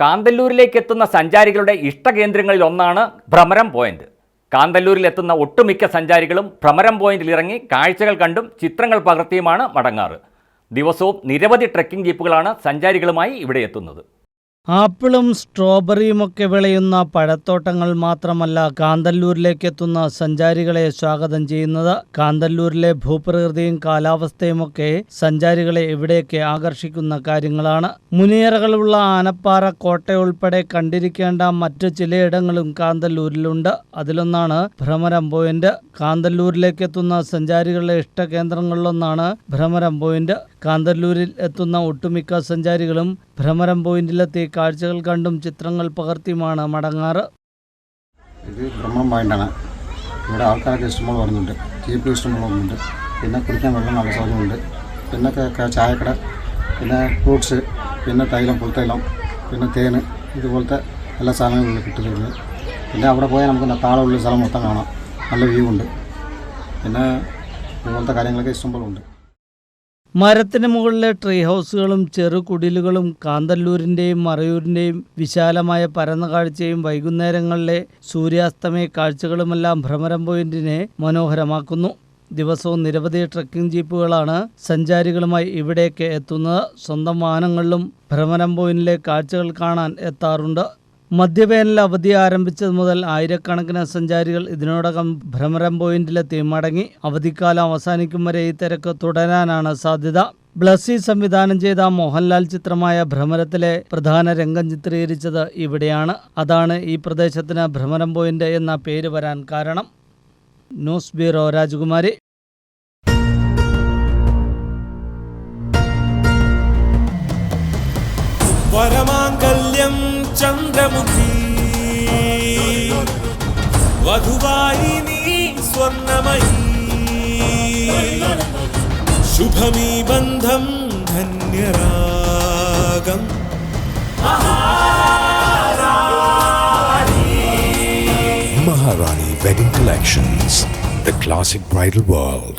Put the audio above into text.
കാന്തല്ലൂരിലേക്ക് എത്തുന്ന സഞ്ചാരികളുടെ ഇഷ്ടകേന്ദ്രങ്ങളിൽ ഒന്നാണ് ഭ്രമരം പോയിന്റ്. കാന്തല്ലൂരിൽ എത്തുന്ന ഒട്ടുമിക്ക സഞ്ചാരികളും ഭ്രമരം പോയിന്റിൽ ഇറങ്ങി കാഴ്ചകൾ കണ്ടും ചിത്രങ്ങൾ പകർത്തിയുമാണ് മടങ്ങാറ്. ദിവസവും നിരവധി ട്രെക്കിംഗ് ജീപ്പുകളാണ് സഞ്ചാരികളുമായി ഇവിടെ എത്തുന്നത്. ആപ്പിളും സ്ട്രോബെറിയും ഒക്കെ വിളയുന്ന പഴത്തോട്ടങ്ങൾ മാത്രമല്ല കാന്തല്ലൂരിലേക്ക് എത്തുന്ന സഞ്ചാരികളെ സ്വാഗതം ചെയ്യുന്നത്. കാന്തല്ലൂരിലെ ഭൂപ്രകൃതിയും കാലാവസ്ഥയുമൊക്കെ സഞ്ചാരികളെ ഇവിടേക്ക് ആകർഷിക്കുന്ന കാര്യങ്ങളാണ്. മുനിയറകളുള്ള ആനപ്പാറ കോട്ട ഉൾപ്പെടെ കണ്ടിരിക്കേണ്ട മറ്റു ചിലയിടങ്ങളും കാന്തല്ലൂരിലുണ്ട്. അതിലൊന്നാണ് ഭ്രമരം പോയിന്റ്. കാന്തല്ലൂരിലേക്ക് എത്തുന്ന സഞ്ചാരികളുടെ ഇഷ്ടകേന്ദ്രങ്ങളിലൊന്നാണ് ഭ്രമരം പോയിന്റ്. കാന്തല്ലൂരിൽ എത്തുന്ന ഒട്ടുമിക്ക സഞ്ചാരികളും ഭ്രമരം പോയിന്റിലെത്തി കാഴ്ചകൾ കണ്ടും ചിത്രങ്ങൾ പകർത്തിയുമാണ് മടങ്ങാറ്. ഇത് ബ്രഹ്മം പോയിന്റാണ് ഇവിടെ ആൾക്കാരൊക്കെ ഇഷ്ടംപോലെ വരുന്നുണ്ട്. ജീപ്പ് ഇഷ്ടംപോലെ വരുന്നുണ്ട്. പിന്നെ കുടിക്കാൻ വെള്ളം നല്ല സൗകര്യമുണ്ട്. പിന്നെ ചായക്കട പിന്നെ ഫ്രൂട്ട്സ് പിന്നെ തൈലം പുൽത്തൈലം പിന്നെ തേന് ഇതുപോലത്തെ എല്ലാ സാധനങ്ങളും കിട്ടുന്നുണ്ട് പിന്നെ അവിടെ പോയാൽ നമുക്ക് താളമുള്ള സ്ഥലം മൊത്തം കാണാം. നല്ല വ്യൂ ഉണ്ട്. പിന്നെ ഇതുപോലത്തെ കാര്യങ്ങളൊക്കെ ഇഷ്ടംപോലെ ഉണ്ട്. മരത്തിന് മുകളിലെ ട്രീ ഹൗസുകളും ചെറു കുടിലുകളും കാന്തല്ലൂരിന്റെയും മറയൂരിന്റെയും വിശാലമായ പരന്ന കാഴ്ചയും വൈകുന്നേരങ്ങളിലെ സൂര്യാസ്തമയ കാഴ്ചകളുമെല്ലാം ഭ്രമരം പോയിന്റിനെ മനോഹരമാക്കുന്നു. ദിവസവും നിരവധി ട്രക്കിംഗ് ജീപ്പുകളാണ് സഞ്ചാരികളുമായി ഇവിടേക്ക് എത്തുന്നത്. സ്വന്തം വാഹനങ്ങളിലും ഭ്രമരം പോയിന്റിലെ കാഴ്ചകൾ കാണാൻ എത്താറുണ്ട്. മധ്യവേനൽ അവധി ആരംഭിച്ചത് മുതൽ ആയിരക്കണക്കിന് സഞ്ചാരികൾ ഇതിനോടകം ഭ്രമരം പോയിന്റിലെത്തി മടങ്ങി അവധിക്കാലം അവസാനിക്കും വരെ ഈ തിരക്ക് തുടരാനാണ് സാധ്യത. ബ്ലസ്സി സംവിധാനം ചെയ്ത മോഹൻലാൽ ചിത്രമായ ഭ്രമരത്തിലെ പ്രധാന രംഗം ചിത്രീകരിച്ചത് ഇവിടെയാണ്. അതാണ് ഈ പ്രദേശത്തിന് ഭ്രമരം പോയിന്റ് എന്ന പേര് വരാൻ കാരണം. ന്യൂസ് ബ്യൂറോ രാജകുമാരി. വരമാംഗല്യം நித்யம் Chandramukhi வதுவாயினி ஸ்வர்ணமயி शुभमी बन्धं धन्यरागम् Maharani Wedding Collections, the classic bridal world.